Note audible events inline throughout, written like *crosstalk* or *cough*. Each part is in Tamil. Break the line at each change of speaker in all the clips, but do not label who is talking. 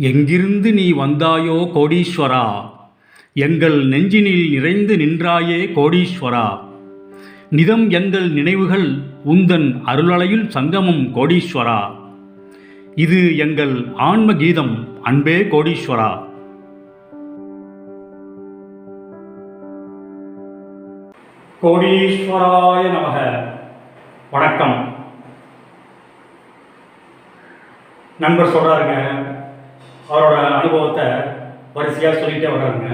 எங்கிருந்து நீ வந்தாயோ கோடீஸ்வரா? எங்கள் நெஞ்சினில் நிறைந்து நின்றாயே கோடீஸ்வரா. நிதம் எங்கள் நினைவுகள் உந்தன் அருளலையில் சங்கமம் கோடீஸ்வரா. இது எங்கள் ஆன்ம கீதம் அன்பே கோடீஸ்வரா. கோடீஸ்வராய நமக. வணக்கம். நண்பர் சொல்கிறாருங்க அவரோட அனுபவத்தை வரிசையாக சொல்லிகிட்டே வர்றாருங்க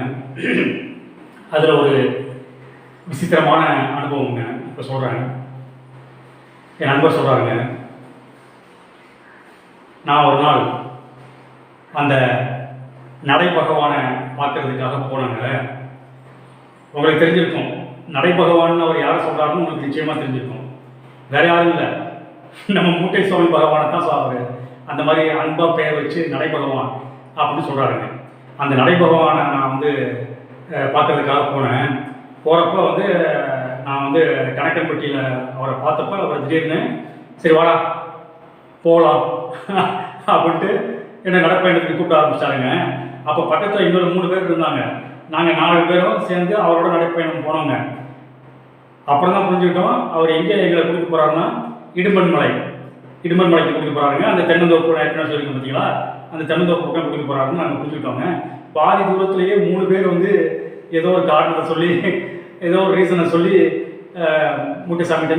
அதில் ஒரு விசித்திரமான அனுபவங்க இப்போ சொல்கிறேன் என் நண்பர் சொல்கிறாருங்க நான் ஒரு நாள் அந்த நடை பகவானை பார்க்கறதுக்காக போனாங்க. உங்களுக்கு தெரிஞ்சிருக்கும். நடை பகவான் அவர் யாரை சொல்கிறாருன்னு உங்களுக்கு நிச்சயமாக தெரிஞ்சிருக்கும். வேற யாரும் இல்லை. நம்ம மூட்டை சுவாமி பகவானை தான் சாப்பிட்றாரு அந்த மாதிரி அன்பாக பெயர் வச்சு நடைபகவான் அப்படின்னு சொல்கிறாருங்க அந்த நடைபகவானை நான் வந்து பார்க்கறதுக்காக போனேன். போகிறப்ப வந்து நான் வந்து கணக்கன்பட்டியில் அவரை பார்த்தப்ப அவரை திடீர்னு சரி வாடா போகலாம் *laughs* அப்படின்ட்டு என்னை நடைப்பயணத்துக்கு கூப்பிட ஆரம்பிச்சிட்டாருங்க அப்போ பக்கத்தில் இன்னொரு மூணு பேர் இருந்தாங்க. நாங்கள் நாலு பேரும் சேர்ந்து அவரோட நடைப்பயணம் போனோங்க. அப்புறம் தான் புரிஞ்சுக்கிட்டோம் அவர் எங்கே எங்களை கூட்டிட்டு போகிறாருன்னா இடுமன்மலை இடுமல் மலைக்கு கொடுக்க போகிறாங்க அந்த தென்னந்தோப்பு ஏற்கனவே சொல்லியிருக்கோம் பார்த்தீங்களா அந்த தென்னந்தோப்பு பக்கம் கொடுக்க போகிறாருன்னு நாங்கள் புரிஞ்சுக்கிட்டோங்க. பாதி தூரத்துலேயே மூணு பேர் வந்து ஏதோ ஒரு காரணத்தை சொல்லி ஏதோ ஒரு ரீசனை சொல்லி அஹ்,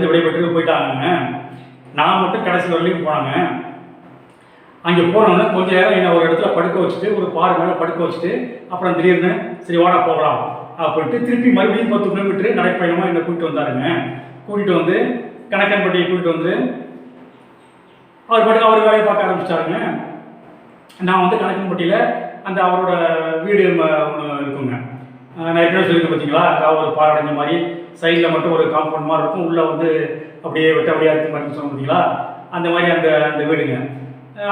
விடைபெற்று போயிட்டாங்க நான் மட்டும் கடைசி வரலையும் போனாங்க. அங்கே போனோன்னே கொஞ்ச நேரம் என்னை ஒரு இடத்துல படுக்க வச்சுட்டு ஒரு பாறை மேலே படுக்க வச்சுட்டு அப்புறம் திடீர்னு சரி வாடா போகலாம் அப்படின்ட்டு திருப்பி மறுபடியும் பத்து கிலோமீட்டர் நடைப்பயணமாக என்னை கூப்பிட்டு வந்தாருங்க. கூட்டிகிட்டு வந்து கணக்கன்பட்டியை கூட்டிகிட்டு வந்து அவர் பாட்டுக்கு அவர் வேலையை பார்க்க ஆரம்பிச்சிட்டாருங்க. நான் வந்து கணக்கன்பட்டியில் அந்த அவரோட வீடு ஒன்று இருக்குங்க. நான் ஏற்கனவே சொல்லியிருக்கேன் பார்த்தீங்களா அதாவது ஒரு பாரடைஞ்ச மாதிரி சைடில் மட்டும் ஒரு காம்பவுண்ட் மாதிரி இருக்கும். உள்ளே வந்து அப்படியே வெட்ட அப்படியே இருக்க மாதிரி சொன்னோம் பார்த்தீங்களா அந்த மாதிரி அந்த அந்த வீடுங்க.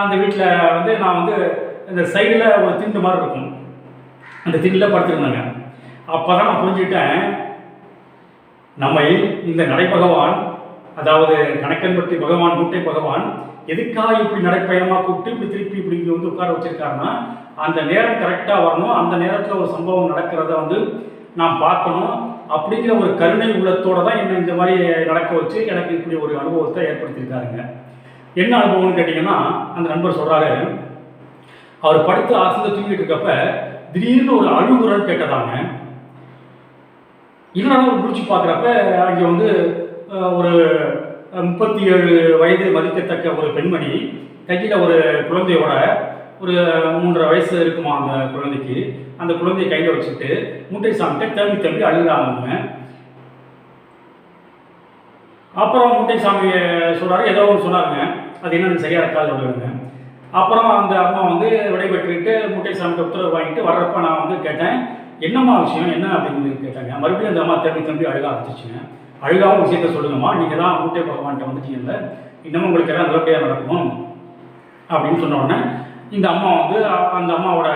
அந்த வீட்டில் வந்து நான் வந்து இந்த சைடில் ஒரு திண்டு மாதிரி இருக்கும். அந்த திண்டில் படுத்துருந்தேங்க. அப்போ தான் நான் புரிஞ்சுக்கிட்டேன் நம்மை இந்த நடைபகவான் அதாவது கணக்கன்பட்டி பகவான் மூட்டை பகவான் எதுக்காக இப்படி நடைப்பயணமாக கூப்பிட்டு இப்படி திருப்பி இப்படி இங்கே வந்து உட்கார வச்சிருக்காருன்னா அந்த நேரம் கரெக்டாக வரணும் அந்த நேரத்தில் ஒரு சம்பவம் நடக்கிறத வந்து நான் பார்க்கணும் அப்படிங்கிற ஒரு கருணை உள்ளத்தோடு தான் என்னை இந்த மாதிரி நடக்க வச்சு எனக்கு இப்படி ஒரு அனுபவத்தை ஏற்படுத்தியிருக்காருங்க. என்ன அனுபவம்னு கேட்டிங்கன்னா அந்த நண்பர் சொல்கிறாரு அவர் படுத்து ஆசந்து தூங்கிட்டு இருக்கப்ப திடீர்னு ஒரு அழுகுரல் கேட்டதாங்க. என்னடா ஒரு முடிச்சு பார்க்குறப்ப அங்கே வந்து ஒரு முப்பத்தி ஏழு வயது மதிக்கத்தக்க ஒரு பெண்மணி கையில் ஒரு குழந்தையோட ஒரு மூன்றரை வயசு இருக்குமா அந்த குழந்தைக்கு. அந்த குழந்தையை கையில் வச்சுட்டு முட்டை சாமிட்ட தம்பி தம்பி அழுகிறாங்க அப்புறம் முட்டை சாமி சொல்கிறாரு ஏதோ ஒன்று சொன்னாருங்க. அது என்னன்னு சரியாக இருக்காது சொல்லுவாங்க அப்புறம் அந்த அம்மா வந்து விடைபெற்றுக்கிட்டு முட்டை சாமிட்ட உத்தரவு வாங்கிட்டு வர்றப்ப நான் வந்து கேட்டேன் என்னம்மா விஷயம்? என்ன? அப்படின்னு கேட்டாங்க. மறுபடியும் அந்த அம்மா தம்பி தம்பி அழுக ஆரம்பிச்சிச்சுங்க. அழுகாமல் விஷயத்த சொல்லுங்கம்மா நீங்கள் தான் மூட்டை பகவான்கிட்ட வந்துட்டீங்கல்ல இன்னமும் உங்களுக்கு எல்லாம் நல்லபடியாக நடக்கும் அப்படின்னு சொன்ன உடனே இந்த அம்மா வந்து அந்த அம்மாவோட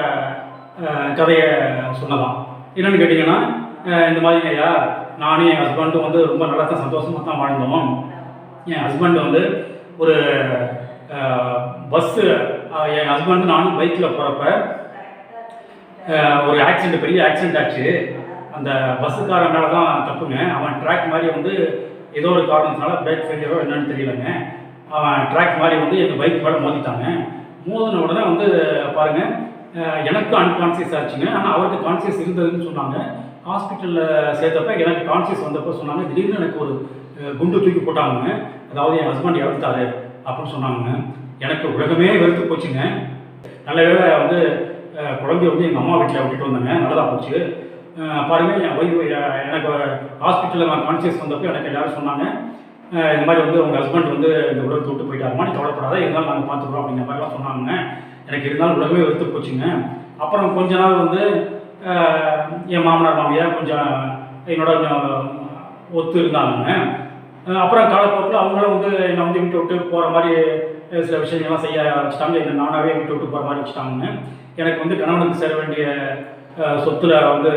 கதையை சொன்னதாம் என்னென்னு கேட்டிங்கன்னா இந்த மாதிரி ஐயா நானும் என் ஹஸ்பண்டும் வந்து ரொம்ப நல்லா தான் சந்தோஷமாக தான் வாழ்ந்தோம். என் ஹஸ்பண்ட் வந்து ஒரு பஸ்ஸு என் ஹஸ்பண்ட் நானும் பைக்கில் போகிறப்ப ஒரு ஆக்சிடென்ட் பெரிய ஆக்சிடென்ட் ஆச்சு. அந்த பஸ்ஸுக்காரன் மேலே தான் தப்புங்க. அவன் ட்ராக் மாதிரி வந்து ஏதோ ஒரு காரணத்தினால பிரேக் ஃபெயிலியரோ என்னன்னு தெரியலங்க. அவன் ட்ராக் மாதிரி வந்து எங்கள் பைக் மேலே மோதிட்டாங்க. மோதின உடனே வந்து பாருங்க எனக்கு அன்கான்சியஸ் ஆச்சுங்க. ஆனால் அவருக்கு கான்சியஸ் இருந்ததுன்னு சொன்னாங்க. ஹாஸ்பிட்டலில் சேர்த்தப்ப எனக்கு கான்சியஸ் வந்தப்போ சொன்னாங்க திடீர்னு எனக்கு ஒரு குண்டு தூக்கி போட்டாங்க. அதாவது என் ஹஸ்பண்ட் இறந்துட்டாரு. அப்படின்னு சொன்னாங்க. எனக்கு உலகமே வெறுத்து போச்சுங்க. நல்ல வேலை வந்து குழந்தைய வந்து எங்கள் அம்மா வீட்டில் விட்டுட்டு வந்தாங்க. நல்லதாக போச்சு. பாருங்க என் ஒய்ஃபு எனக்கு ஹாஸ்பிட்டலில் நான் கான்சியஸ் வந்தப்போ எனக்கு எல்லோரும் சொன்னாங்க. இந்த மாதிரி வந்து உங்கள் ஹஸ்பண்ட் வந்து இந்த உடல் விட்டு போயிட்டாருமா நீ கவலைப்படாத இருந்தாலும் நாங்கள் பார்த்துக்குறோம் அப்படிங்கிற மாதிரிலாம் சொன்னாங்க. எனக்கு இருந்தாலும் உடம்பே வெறுத்து போச்சுங்க. அப்புறம் கொஞ்ச நாள் வந்து என் மாமனார் மாமியார் கொஞ்சம் என்னோட கொஞ்சம் ஒத்து இருந்தாங்க அப்புறம் காலப்போக்கில் அவங்களும் வந்து என்னை வந்து விட்டு விட்டு போகிற மாதிரி சில விஷயங்கள்லாம் செய்ய ஆரம்பிச்சிட்டாங்க. என்னை நானாகவே விட்டு விட்டு போகிற மாதிரி வச்சுட்டாங்க எனக்கு வந்து கணவனுக்கு சேர வேண்டிய சொத்தில் வந்து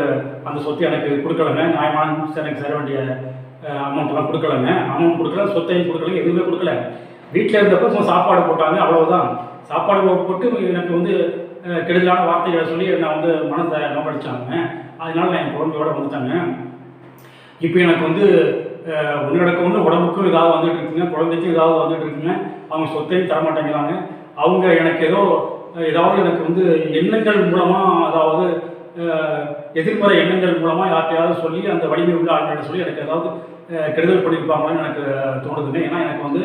அந்த சொத்து எனக்கு கொடுக்கலங்க. நியாயமான எனக்கு சேர வேண்டிய அமௌண்ட்லாம் கொடுக்கலங்க. அமௌண்ட் கொடுக்கல சொத்தையும் கொடுக்கல எதுவுமே கொடுக்கல. வீட்டில் இருந்தப்போ சும்மா சாப்பாடு போட்டாங்க அவ்வளோதான் சாப்பாடு போட்டு எனக்கு வந்து கெடுதலான வார்த்தைகளை சொல்லி நான் வந்து மனதை நோக்கடிச்சாங்க அதனால நான் என் குழந்தையோடு வந்துட்டாங்க. இப்போ எனக்கு வந்து ஒன்று உன்னோடக்கு ஒன்று உடம்புக்கும் ஏதாவது வந்துட்டு இருக்குங்க குழந்தைக்கும் ஏதாவது வந்துட்டு இருக்குங்க. அவங்க சொத்தையும் தரமாட்டேங்கிறாங்க அவங்க எனக்கு ஏதோ ஏதாவது எனக்கு வந்து எண்ணங்கள் மூலமாக அதாவது எதிர்மறை எண்ணங்கள் மூலமாக யார்கிட்டையாவது சொல்லி அந்த வலிமை உள்ள ஆளுநர் சொல்லி எனக்கு ஏதாவது கெடுதல் பண்ணியிருப்பாங்கன்னு எனக்கு தோணுதுங்க. ஏன்னா எனக்கு வந்து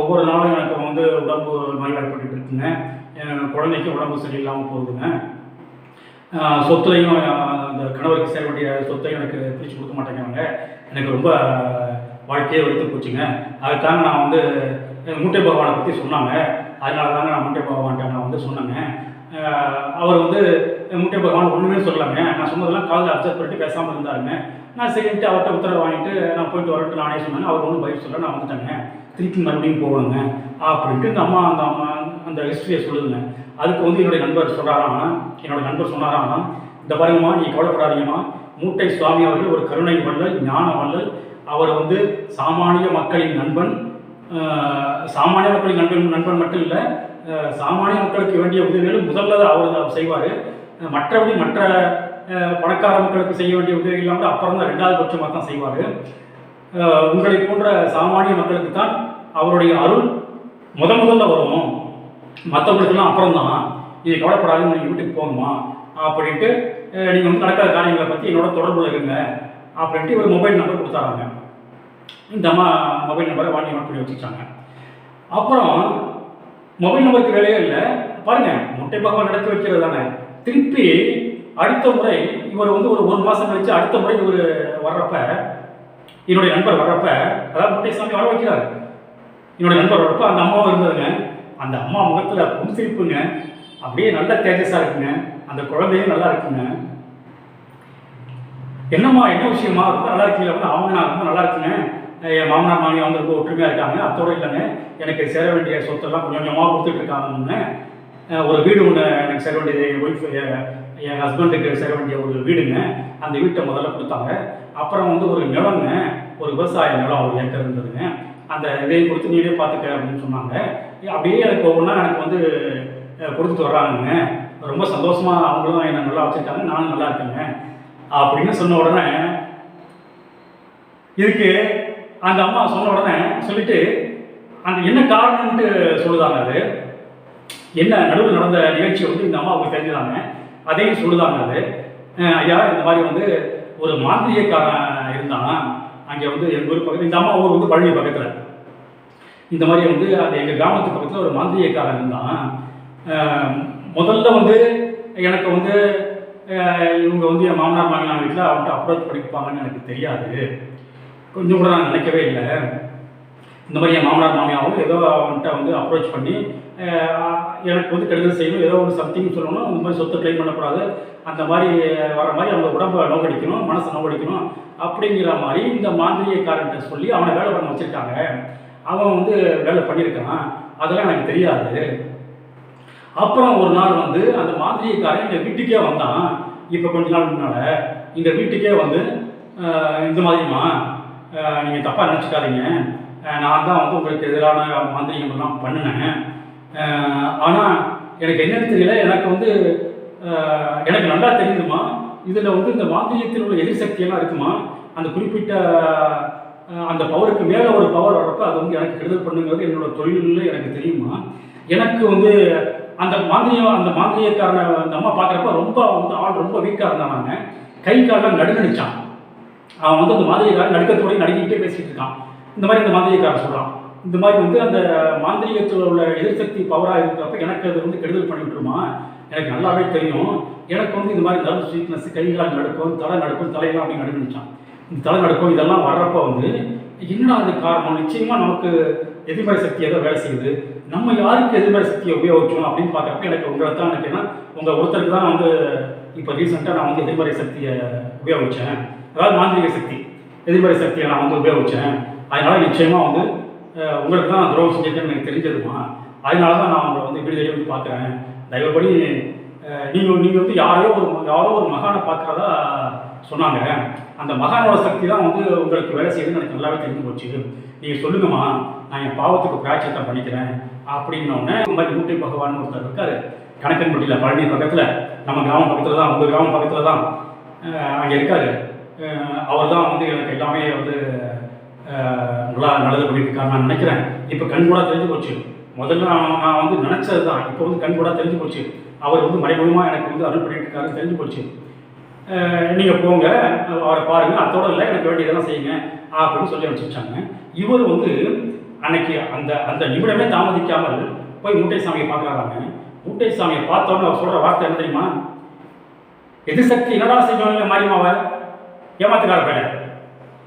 ஒவ்வொரு நாளும் எனக்கு வந்து உடம்பு நோய்வாய்ப்பட்டு இருக்குங்க. என் குழந்தைக்கும் உடம்பு சரியில்லாமல் போகுதுங்க. சொத்துலையும் அந்த கணவருக்கு சேர வேண்டிய சொத்தையும் எனக்கு பிரித்து கொடுக்க மாட்டேங்கிறாங்க. எனக்கு ரொம்ப வாழ்க்கையே வெறுத்து போச்சுங்க. அதுக்காக நான் வந்து மூட்டை பகவானை பற்றி சொன்னாங்க. அதனால தாங்க நான் மூட்டை பகவான்கிட்ட நான் வந்து சொன்னேங்க. அவர் வந்து முட்டை பகவான் ஒன்றுமே சொல்லலைங்க. நான் சொன்னதெல்லாம் காலையில் அப்சர்வ் பண்ணிட்டு பேசாமல் இருந்தாருங்க. நான் சரின்ட்டு அவர்கிட்ட உத்தரவு வாங்கிட்டு நான் போயிட்டு வரட்டு நானே சொன்னேன். அவர் ஒன்றும் பயிர் சொல்ல நான் வந்துட்டேங்க. திருப்பி மறுபடியும் போவாங்க அப்படின்ட்டு இந்த அம்மா அந்த அம்மா அந்த ஹிஸ்ட்ரியை சொல்லுதுங்க. அதுக்கு வந்து என்னுடைய நண்பர் சொல்கிறாராம் என்னோடய நண்பர் சொன்னாராம். இந்த பாருங்கம்மா நீ கவலைப்படாதீங்கம்மா. மூட்டை சுவாமி அவர்கள் ஒரு கருணை வள்ளல் ஞான வள்ளல். அவர் வந்து சாமானிய மக்களின் நண்பன். சாமானிய மக்களின் நண்பன் நண்பன் மட்டும் இல்லை சாமானிய மக்களுக்கு வேண்டிய உதவிகளும் முதல்ல அவர் தான் செய்வார். மற்றபடி மற்ற பணக்கார மக்களுக்கு செய்ய வேண்டிய உதவி இல்லாமல் அப்புறம் தான் ரெண்டாவது பட்சமாக தான் செய்வார். உங்களை போன்ற சாமானிய மக்களுக்கு தான் அவருடைய அருள் முத முதல்ல வரும்? மற்றவங்களுக்கெல்லாம் அப்புறம் தான். நீங்கள் கவலைப்படாதீங்க நீங்கள் வீட்டுக்கு போகணுமா? அப்படின்ட்டு நீங்கள் வந்து நடக்காத காரியங்களை பற்றி என்னோட தொடர்பு இருக்குங்க அப்படின்ட்டு ஒரு மொபைல் நம்பர் கொடுத்தாங்க இந்த அம்மா மொபைல் நம்பரை வாங்கி நோட் பண்ணி வச்சுக்கிட்டாங்க அப்புறம் மொபைல் நம்பருக்கு வேலையே இல்லை. பாருங்க முட்டை பகவான் நடத்தி வைக்கிறது தானே. திருப்பி அடுத்த முறை இவர் வந்து ஒரு ஒரு மாதம் கழிச்சு அடுத்த முறை இவர் வர்றப்ப என்னுடைய நண்பர் வர்றப்ப அதாவது முட்டைசாமி வர வைக்கிறார். என்னுடைய நண்பர் வர்றப்ப அந்த அம்மாவும் இருந்ததுங்க. அந்த அம்மா முகத்தில் புன்சிரிப்புங்க. அப்படியே நல்ல தேஜஸாக இருக்குங்க. அந்த குழந்தையும் நல்லா இருக்குங்க. என்னம்மா என்ன விஷயமா? ரொம்ப நல்லா இருக்கீங்களா அப்படின்னா, அவங்க நான் ரொம்ப நல்லா இருக்குங்க. என் மாமனார் மாமியா வந்து ரொம்ப ஒற்றுமையாக இருக்காங்க. அத்தோடு இல்லைங்க. எனக்கு சேர வேண்டிய சொத்தெல்லாம் கொஞ்சம் கொஞ்சமாக கொடுத்துட்டு இருக்காங்கன்னு ஒரு வீடு ஒன்று எனக்கு சேர வேண்டியது என் ஒய்ஃப் என் ஹஸ்பண்டுக்கு சேர வேண்டிய ஒரு வீடுங்க. அந்த வீட்டை முதல்ல கொடுத்தாங்க. அப்புறம் வந்து ஒரு நிலங்க ஒரு விவசாய நிலம் ஒரு ஏக்கர் இருந்ததுங்க. அந்த இதையும் கொடுத்து நீங்களே பார்த்துக்க அப்படின்னு சொன்னாங்க. அப்படியே எனக்கு ஒவ்வொன்றா எனக்கு வந்து கொடுத்துட்டு வர்றாங்கங்க. ரொம்ப சந்தோஷமாக அவங்களும் என்னை நல்லா வச்சுருக்காங்க நானும் நல்லா இருக்கேங்க. அப்படின்னு சொன்ன உடனே இதுக்கு அந்த அம்மா சொன்ன உடனே சொல்லிட்டு அந்த என்ன காரணம்ன்ட்டு சொல்லுதாங்க அது. என்ன நடுவில் நடந்த நிகழ்ச்சியை வந்து இந்த அம்மாவுக்கு தெரிஞ்சுதாங்க. அதையும் சொல்லுதாங்க அது. ஐயா இந்த மாதிரி வந்து ஒரு மாந்திரியக்காரன் இருந்தான். அங்கே வந்து எங்கள் ஊர் பக்கத்தில் இந்த அம்மா ஊர் வந்து பழனி பக்கத்தில். இந்த மாதிரி வந்து அந்த எங்கள் கிராமத்து பக்கத்தில் ஒரு மாந்திரியக்காரன் இருந்தான். முதல்ல வந்து எனக்கு வந்து இவங்க வந்து என் மாமனார் மாமியார் வீட்டில் அவன்கிட்ட அப்ரோச் பண்ணிப்பாங்கன்னு எனக்கு தெரியாது. கொஞ்சம் கூட நான் நினைக்கவே இல்லை. இந்த மாதிரி என் மாமனார் மாமியாவும் ஏதோ அவன்கிட்ட வந்து அப்ரோச் பண்ணி எனக்கு வந்து கெடுதல் செய்யணும் ஏதோ ஒரு சம்திங் சொல்லணும் இந்த மாதிரி சொத்தை க்ளைம் பண்ணக்கூடாது. அந்த மாதிரி வர மாதிரி அவங்க உடம்பை நோக்கடிக்கணும் மனசை நோக்கடிக்கணும் அப்படிங்கிற மாதிரி இந்த மாந்திரியக்காரன்ட்ட சொல்லி அவனை வேலை பண்ண வச்சுருக்காங்க. அவன் வந்து வேலை பண்ணியிருக்கான். அதெல்லாம் எனக்கு தெரியாது. அப்புறம் ஒரு நாள் வந்து அந்த மாந்திரியக்காரன் எங்கள் வீட்டுக்கே வந்தான். இப்போ கொஞ்ச நாள் முன்னால் இந்த வீட்டுக்கே வந்து இந்த மாதிரிமா நீங்கள் தப்பாக நினச்சிக்காதீங்க. நான் தான் வந்து உங்களுக்கு எதிரான மாந்திரிகங்கள்லாம் பண்ணினேன். ஆனால் எனக்கு என்னன்னு தெரியல. எனக்கு வந்து எனக்கு நல்லா தெரியுதுமா இதில் வந்து இந்த மாந்திரியத்தில் உள்ள எதிர்சக்தியெல்லாம் இருக்குமா? அந்த குறிப்பிட்ட அந்த பவருக்கு மேலே ஒரு பவர் வர்றப்ப அது வந்து எனக்கு கெடுதல் பண்ணுங்கிறது என்னோட தொழிலில் எனக்கு தெரியுமா எனக்கு வந்து அந்த மாந்திரியம் அந்த மாந்திரியக்காரனை அந்த அம்மா பார்க்குறப்ப ரொம்ப வந்து ஆள் ரொம்ப வீக்காக இருந்தானாங்க கை காலெல்லாம் நடுநடிச்சான். அவன் வந்து அந்த மாந்திரியக்காரன் நடுக்கத்தோடய நடுக்கிட்டே பேசிகிட்டு இருக்கான். இந்த மாதிரி அந்த மாந்திரியக்காரன் சொல்கிறான் இந்த மாதிரி வந்து அந்த மாந்திரிகத்தில் உள்ள எதிர்சக்தி பவராக இருக்கிறப்ப எனக்கு அது வந்து கெடுதல் பண்ணிவிட்டுருமா எனக்கு நல்லாவே தெரியும். எனக்கு வந்து இந்த மாதிரி நர்வ் வீக்னஸ் கை கால் தலை நடக்கும் தலையெல்லாம் அப்படி நடந்துச்சான் இந்த தலை நடக்கும் இதெல்லாம் வர்றப்ப வந்து என்னடா அது காரணம்? நிச்சயமாக நமக்கு எதிர்மறை சக்தி ஏதோ வேலை செய்யுது. நம்ம யாருக்கு எதிர்மறை சக்தியை உபயோகிச்சோம் அப்படின்னு பார்க்குறப்ப எனக்கு உங்களை தான் எனக்கு உங்கள் ஒருத்தருக்கு தான் வந்து இப்போ ரீசெண்டாக நான் வந்து எதிர்மறை சக்தியை உபயோகித்தேன் அதாவது மாந்திரிக சக்தி. எதிர்மறை சக்தியை நான் வந்து உபயோகித்தேன் அதனால் நிச்சயமாக வந்து உங்களுக்கு தான் துரோகம் செஞ்சிருக்கேன்னு எனக்கு தெரிஞ்சதுமா? அதனால தான் நான் உங்களை வந்து இப்படி தேடி வந்து பார்க்குறேன். தயவுபடி நீங்கள் நீங்கள் வந்து யாரையோ ஒரு யாரோ ஒரு மகானை பார்க்குறதா சொன்னாங்க. அந்த மகானோட சக்தி தான் வந்து உங்களுக்கு வேலை செய்யுதுன்னு எனக்கு நல்லாவே தெரிஞ்சு போச்சு. நீங்கள் சொல்லுங்கம்மா நான் என் பாவத்துக்கு பிராட்சத்தை பண்ணிக்கிறேன் அப்படின்னோடனே இந்த மாதிரி மூட்டை பகவான் ஒருத்தர் இருக்கார். கணக்கன்பட்டியில் பழனி பக்கத்தில் நம்ம கிராமம் பக்கத்தில் தான் உங்கள் கிராமம் பக்கத்தில் தான் அங்கே இருக்கார். அவர் தான் வந்து எனக்கு எல்லாமே வந்து நல்லா நல்லது பண்ணியிருக்காரு நான் நினைக்கிறேன். இப்போ கண் கூட தெரிஞ்சு போச்சு. முதல்ல நான் நான் வந்து நினச்சது தான் இப்போ வந்து கண் கூட தெரிஞ்சு போச்சு. அவர் வந்து மறைமுகமாக எனக்கு வந்து அருள் பண்ணிட்டு இருக்காரு தெரிஞ்சு போச்சு. நீங்கள் போங்க. அவரை பாருங்கள் அத்தோட இல்லை எனக்கு வேண்டியதெல்லாம் செய்யுங்க. அப்படின்னு சொல்லி அனுப்பிச்சாங்க இவர் வந்து அன்னைக்கு அந்த அந்த நிமிடமே தாமதிக்காமல் போய் மூட்டை சாமியை பார்க்குறாங்க மூட்டை சாமியை பார்த்தோன்னே அவர் சொல்கிற வார்த்தை என்ன தெரியுமா? எதிர்சக்தி என்னடா செஞ்சவங்க மாறிமாவ ஏமாத்துக்கார பேட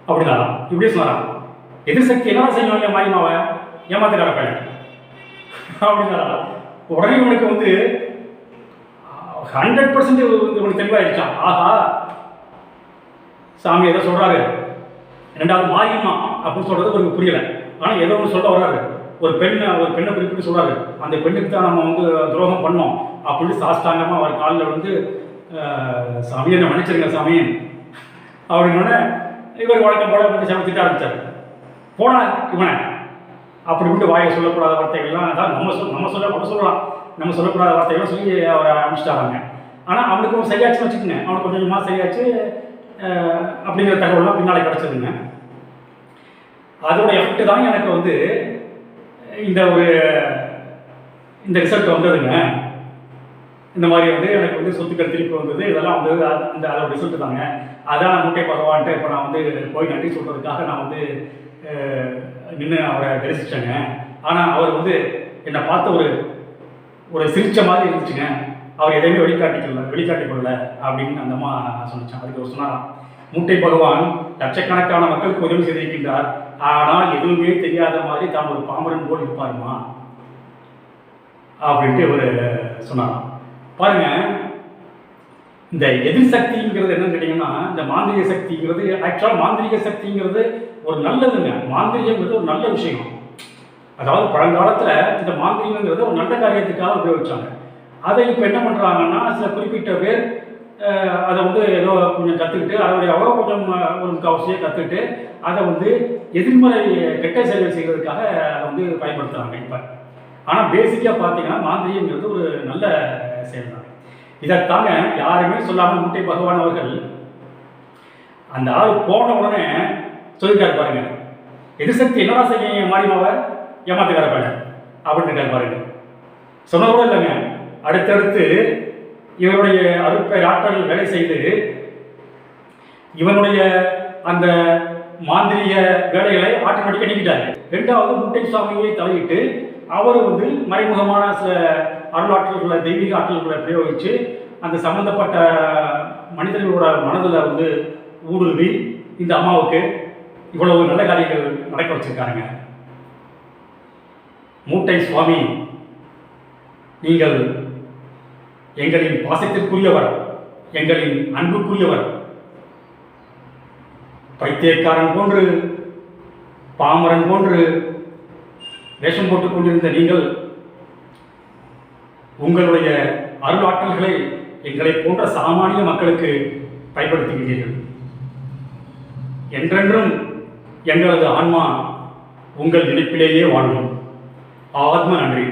அப்படிதான் இப்படியே சொன்னாராம். எதிர்சக்தி என்னடா என் மாயமாவை ஏமாத்துக்கார பையன்? அப்படின்னாரா உடனே இவனுக்கு வந்து ஹண்ட்ரட் பர்சன்ட் இவனுக்கு தெளிவாயிருச்சான் ஆஹா சாமி ஏதோ சொல்றாரு. ரெண்டாவது மாரியம்மா அப்படின்னு சொல்றது அவருக்கு புரியல. ஆனால் ஏதோ ஒன்று சொல்ல வர்றாரு. ஒரு பெண்ணை ஒரு பெண்ணை குறிப்பிட்டு சொல்றாரு. அந்த பெண்ணுக்கு தான் நம்ம வந்து துரோகம் பண்ணோம் அப்படின்னு சாஸ்தாங்கமாக அவர் காலில் வந்து சாமியை சாமி என்ன மன்னிச்சிருங்க சாமி. அப்படின்னோடனே இவர் வழக்கம் போல வந்து சமைச்சிட்டு திட்ட ஆரம்பிச்சார் போனா இவனை. அப்படி விட்டு வாயை சொல்லக்கூடாத வார்த்தைகள்லாம் அதான் நம்ம சொல் நம்ம சொல்ல கூட சொல்லலாம். நம்ம சொல்லக்கூடாத வார்த்தைகள்லாம் சொல்லி அவரை அனுப்பிச்சிட்டாங்க. ஆனால் அவனுக்கு சரியாச்சுன்னு வச்சுக்கோங்க. அவனுக்கு கொஞ்சம் கொஞ்சமாக சரியாச்சு. அப்படிங்கிற தகவல்லாம் பின்னாலே கிடச்சிதுங்க. அதோட எஃபெக்ட் தான் எனக்கு வந்து இந்த ஒரு இந்த ரிசல்ட் வந்ததுங்க. இந்த மாதிரி வந்து எனக்கு வந்து சொத்துக்கள் திருப்பி வந்தது. இதெல்லாம் வந்து அந்த அதோட ரிசல்ட் தாங்க அதான் நான் முட்டை பகவான்ட்டு இப்போ நான் வந்து போய் நன்றி சொல்கிறதுக்காக நான் வந்து நின்று அவரை தரிசித்தேங்க ஆனால் அவர் வந்து என்னை பார்த்த ஒரு ஒரு சிரிச்ச மாதிரி இருந்துச்சுங்க. அவர் எதையுமே வெளிக்காட்டிக்கல வெளிக்காட்டிக்கொள்ள அப்படின்னு அந்த அம்மா சொன்னேன் அதுக்கு அவர் சொன்னாராம். மூட்டை பகவான் லட்சக்கணக்கான மக்களுக்கு உதவி செய்திருக்கின்றார். ஆனால் எதுவுமே தெரியாத மாதிரி தான் ஒரு பாமரன் போல் இருப்பாருமா? அப்படின்ட்டு இவர் சொன்னாராம். பாருங்க இந்த எதிர் சக்திங்கிறது என்னன்னு கேட்டிங்கன்னா இந்த மாந்திரிக சக்திங்கிறது ஆக்சுவலாக மாந்திரிக சக்திங்கிறது ஒரு நல்லதுங்க. மாந்திரிகங்கிறது ஒரு நல்ல விஷயம். அதாவது பழங்காலத்தில் இந்த மாந்திரிகங்கிறது ஒரு நல்ல காரியத்துக்காக உபயோகிச்சாங்க. அதை இப்போ என்ன பண்ணுறாங்கன்னா சில குறிப்பிட்ட பேர் அதை வந்து ஏதோ கொஞ்சம் கற்றுக்கிட்டு அதோடையாவோ கொஞ்சம் ஒரு முக்கால்வாசியாக கற்றுக்கிட்டு அதை வந்து எதிர்மறை கெட்ட செயல்கள் செய்வதற்காக அதை வந்து பயன்படுத்துகிறாங்க இப்போ. ஆனால் பேசிக்காக பார்த்தீங்கன்னா மாந்திரியங்கிறது ஒரு நல்ல செயல் தான் இதைத்தாங்க யாருமே சொல்லாமல் முட்டை பகவான் அவர்கள் அந்த ஆள் போன உடனே சொல்லிட்டார் பாருங்க. எதிர்சக்தி என்னடா செய்ய மாறிமாவை ஏமாத்துக்கார பேட அப்படின்னு இருக்காரு பாருங்க. கூட இல்லைங்க. அடுத்தடுத்து இவருடைய அருப்பை ஆற்றல் வேலை செய்து இவனுடைய அந்த மாந்திரிய வேலைகளை ஆட்டோமேட்டிக்காக நீக்கிட்டாங்க ரெண்டாவது முட்டை சுவாமியை தலையிட்டு அவர் வந்து மறைமுகமான சில அருளாற்றல்களை தெய்வீக ஆற்றல்களை பிரயோகித்து அந்த சம்பந்தப்பட்ட மனிதர்களோட மனதில் வந்து ஊடுருவி இந்த அம்மாவுக்கு இவ்வளவு நல்ல காரியங்கள் நடக்க வச்சுருக்காருங்க. மூட்டை சுவாமி நீங்கள் எங்களின் பாசத்திற்குரியவர் எங்களின் அன்புக்குரியவர். பைத்தியக்காரன் போன்று பாமரன் போன்று வேஷம் போட்டுக் கொண்டிருந்த நீங்கள் உங்களுடைய அருளாற்றல்களை எங்களை போன்ற சாமானிய மக்களுக்கு பயன்படுத்துகிறீர்கள். என்றென்றும் எங்களது ஆன்மா உங்கள் நினைப்பிலேயே வாழும் ஆத்ம நன்றி.